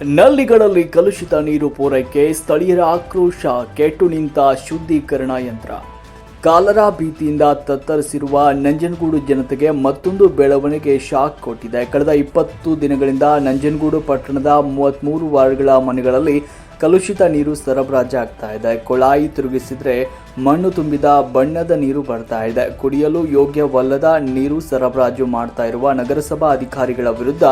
ನಲ್ಲಿಗಳಲ್ಲಿ ಕಲುಷಿತ ನೀರು ಪೂರೈಕೆ, ಸ್ಥಳೀಯರ ಆಕ್ರೋಶ, ಕೆಟ್ಟು ನಿಂತ ಶುದ್ಧೀಕರಣ ಯಂತ್ರ. ಕಾಲರಾ ಭೀತಿಯಿಂದ ತತ್ತರಿಸಿರುವ ನಂಜನಗೂಡು ಜನತೆಗೆ ಮತ್ತೊಂದು ಬೆಳವಣಿಗೆ ಶಾಕ್ ಕೊಟ್ಟಿದೆ. ಕಳೆದ ಇಪ್ಪತ್ತು ದಿನಗಳಿಂದ ನಂಜನಗೂಡು ಪಟ್ಟಣದ ಮೂವತ್ತ್ಮೂರು ವಾರ್ಡ್ಗಳ ಮನೆಗಳಲ್ಲಿ ಕಲುಷಿತ ನೀರು ಸರಬರಾಜು ಆಗ್ತಾ ಇದೆ. ಕೊಳಾಯಿ ತಿರುಗಿಸಿದ್ರೆ ಮಣ್ಣು ತುಂಬಿದ ಬಣ್ಣದ ನೀರು ಬರ್ತಾ ಇದೆ. ಕುಡಿಯಲು ಯೋಗ್ಯವಲ್ಲದ ನೀರು ಸರಬರಾಜು ಮಾಡ್ತಾ ಇರುವ ನಗರಸಭಾ ಅಧಿಕಾರಿಗಳ ವಿರುದ್ಧ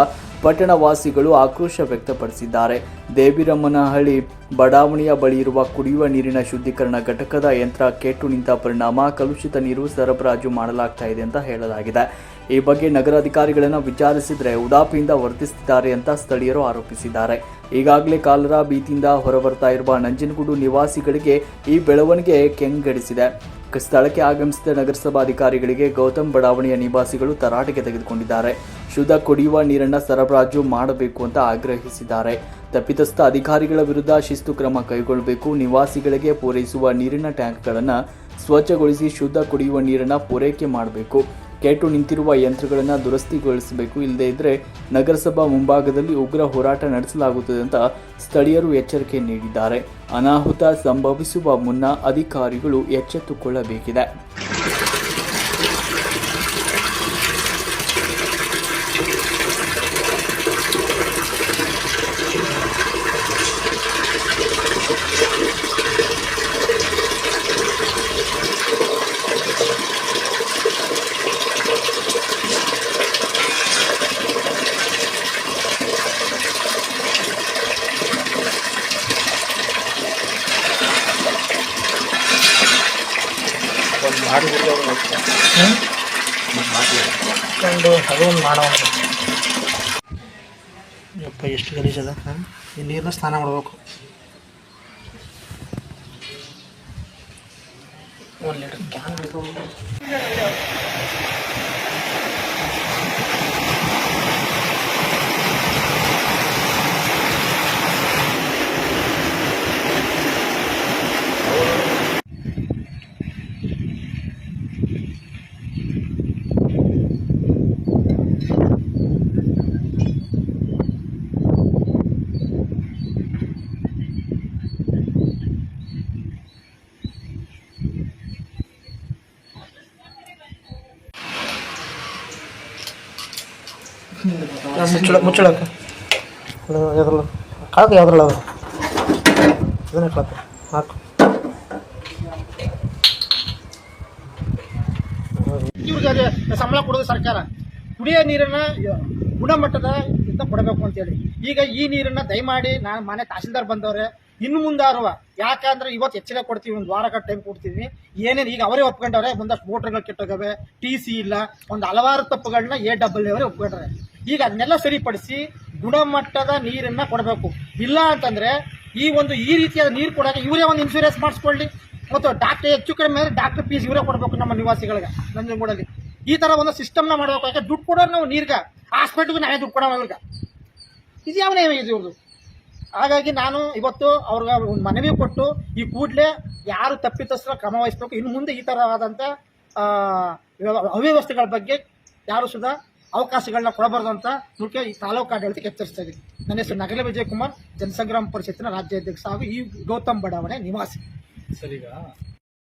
ಪಟ್ಟಣ ವಾಸಿಗಳು ಆಕ್ರೋಶ ವ್ಯಕ್ತಪಡಿಸಿದ್ದಾರೆ. ದೇವಿರಮ್ಮನಹಳ್ಳಿ ಬಡಾವಣೆಯ ಬಳಿ ಇರುವ ಕುಡಿಯುವ ನೀರಿನ ಶುದ್ಧೀಕರಣ ಘಟಕದ ಯಂತ್ರ ಕೆಟ್ಟು ನಿಂತ ಪರಿಣಾಮ ಕಲುಷಿತ ನೀರು ಸರಬರಾಜು ಮಾಡಲಾಗ್ತಾ ಇದೆ ಅಂತ ಹೇಳಲಾಗಿದೆ. ಈ ಬಗ್ಗೆ ನಗರಾಧಿಕಾರಿಗಳನ್ನು ವಿಚಾರಿಸಿದರೆ ಉದಾಪಿಯಿಂದ ವರ್ತಿಸುತ್ತಿದ್ದಾರೆ ಅಂತ ಸ್ಥಳೀಯರು ಆರೋಪಿಸಿದ್ದಾರೆ. ಈಗಾಗಲೇ ಕಾಲರ ಭೀತಿಯಿಂದ ಹೊರಬರ್ತಾ ಇರುವ ನಂಜನಗೂಡು ನಿವಾಸಿಗಳಿಗೆ ಈ ಬೆಳವಣಿಗೆ ಕೆಂಗಡಿಸಿದೆ. ಸ್ಥಳಕ್ಕೆ ಆಗಮಿಸಿದ ನಗರಸಭಾಧಿಕಾರಿಗಳಿಗೆ ಗೌತಮ್ ಬಡಾವಣೆಯ ನಿವಾಸಿಗಳು ತರಾಟೆಗೆ ತೆಗೆದುಕೊಂಡಿದ್ದಾರೆ. ಶುದ್ಧ ಕುಡಿಯುವ ನೀರನ್ನು ಸರಬರಾಜು ಮಾಡಬೇಕು ಅಂತ ಆಗ್ರಹಿಸಿದ್ದಾರೆ. ತಪ್ಪಿತಸ್ಥ ಅಧಿಕಾರಿಗಳ ವಿರುದ್ಧ ಶಿಸ್ತು ಕ್ರಮ ಕೈಗೊಳ್ಳಬೇಕು. ನಿವಾಸಿಗಳಿಗೆ ಪೂರೈಸುವ ನೀರಿನ ಟ್ಯಾಂಕ್ಗಳನ್ನು ಸ್ವಚ್ಛಗೊಳಿಸಿ ಶುದ್ಧ ಕುಡಿಯುವ ನೀರನ್ನು ಪೂರೈಕೆ ಮಾಡಬೇಕು. ಕೆಟ್ಟು ನಿಂತಿರುವ ಯಂತ್ರಗಳನ್ನು ದುರಸ್ತಿಗೊಳಿಸಬೇಕು. ಇಲ್ಲದೇ ಇದ್ದರೆ ನಗರಸಭಾ ಮುಂಭಾಗದಲ್ಲಿ ಉಗ್ರ ಹೋರಾಟ ನಡೆಸಲಾಗುತ್ತದೆ ಅಂತ ಸ್ಥಳೀಯರು ಎಚ್ಚರಿಕೆ ನೀಡಿದ್ದಾರೆ. ಅನಾಹುತ ಸಂಭವಿಸುವ ಮುನ್ನ ಅಧಿಕಾರಿಗಳು ಎಚ್ಚೆತ್ತುಕೊಳ್ಳಬೇಕಿದೆ. ಒಂದು ಮಾಡಿ ಒಂದು ಅದು ಒಂದು ಮಾಡೋ ಯಪ್ಪ ಎಷ್ಟು ಗಲೀಜದ ಈ ನೀರನ್ನ ಸ್ನಾನ ಮಾಡಬೇಕು. ಒಂದು ಲೀಟರ್ ಕ್ಯಾನ್ ಹಿಡ್ಕೊಂಡು ಮುಚ್ಚಳ ಮುಚ್ಚಳಕ್ಕೆ ಅದು ಯಾವ್ದ್ರಲ್ಲ ಕಾಳಕ್ಕೆ ಯಾವ್ದ್ರಲ್ಲ ಅದು ಇದನ್ನೇ ಕಳಕ್ಕೆ ಹಾಕು ಇವ್ರಿಗೆ ಸಂಬಳ ಕೊಡೋದು ಸರ್ಕಾರ ಕುಡಿಯೋ ನೀರನ್ನ ಗುಣಮಟ್ಟದ ಇಂತ ಕೊಡಬೇಕು ಅಂತೇಳಿ ಈಗ ಈ ನೀರನ್ನ ದಯಮಾಡಿ ನಾನು ಮನೆ ತಹಸೀಲ್ದಾರ್ ಬಂದವ್ರೆ, ಇನ್ನು ಮುಂದಾರುವ ಯಾಕಂದ್ರೆ ಇವತ್ತು ಹೆಚ್ಚಿನ ಕೊಡ್ತೀವಿ, ಒಂದು ವಾರ ಟೈಮ್ ಕೊಡ್ತೀವಿ. ಏನೇನು ಈಗ ಅವರೇ ಒಪ್ಕೊಂಡವ್ರೆ, ಒಂದಷ್ಟು ಮೋಟರ್ಗಳು ಕೆಟ್ಟೋಗವೆ ಟಿ ಸಿ ಇಲ್ಲ, ಒಂದು ಹಲವಾರು ತಪ್ಪುಗಳನ್ನ ಎ ಡಬಲ್ ಅವರೇ ಒಪ್ಕೊಂಡ್ರೆ. ಈಗ ಅದನ್ನೆಲ್ಲ ಸರಿಪಡಿಸಿ ಗುಣಮಟ್ಟದ ನೀರನ್ನ ಕೊಡಬೇಕು. ಇಲ್ಲ ಅಂತಂದ್ರೆ ಈ ಒಂದು, ಈ ರೀತಿಯಾದ ನೀರು ಕೊಡೋಕೆ ಇವರೇ ಒಂದು ಇನ್ಶೂರೆನ್ಸ್ ಮಾಡಿಸ್ಕೊಳ್ಳಿ. ಮತ್ತು ಡಾಕ್ಟರ್ ಹೆಚ್ಚು ಕಡಿಮೆ ಅಂದರೆ ಡಾಕ್ಟರ್ ಫೀಸ್ ಇವರೇ ಕೊಡಬೇಕು ನಮ್ಮ ನಿವಾಸಿಗಳಿಗೆ, ನಂಜನಗೂಡಲ್ಲಿ. ಈ ತರ ಒಂದು ಸಿಸ್ಟಮ್ನ ಮಾಡಬೇಕು. ಯಾಕೆ? ದುಡ್ಡು ಕೊಡೋರು ನಾವು ನೀರ್ಗೆ. ಹಾಸ್ಪಿಟ್ಲ್ಗೆ ನಾವೇ ದುಡ್ಡು ಕೊಡೋವಾಗ ಇದು ಯಾವ ನೇಮ ಇದು ಇವ್ರದ್ದು ಹಾಗಾಗಿ ನಾನು ಇವತ್ತು ಅವ್ರಿಗೆ ಒಂದು ಮನವಿ ಕೊಟ್ಟು ಈ ಕೂಡಲೇ ಯಾರು ತಪ್ಪಿತಸ್ತ್ರ ಕ್ರಮ ವಹಿಸ್ಬೇಕು, ಇನ್ನು ಮುಂದೆ ಈ ಥರವಾದಂಥ ಅವ್ಯವಸ್ಥೆಗಳ ಬಗ್ಗೆ ಯಾರು ಸುಧಾ ಅವಕಾಶಗಳನ್ನ ಕೊಡಬಾರ್ದು ಅಂತ ಮುಖ್ಯ ಈ ತಾಲೂಕು ಆಡಳಿತಕ್ಕೆ ಎಚ್ಚರಿಸ್ತಾ ಇದ್ದೀನಿ. ನನ್ನ ಹೆಸರು ನಗರ ವಿಜಯಕುಮಾರ್, ಜನಸಂಗ್ರಾಮ ಪರಿಷತ್ತಿನ ರಾಜ್ಯಾಧ್ಯಕ್ಷ ಹಾಗೂ ಈ ಗೌತಮ್ ಬಡಾವಣೆ ನಿವಾಸಿ. ಸರ್ ಈಗ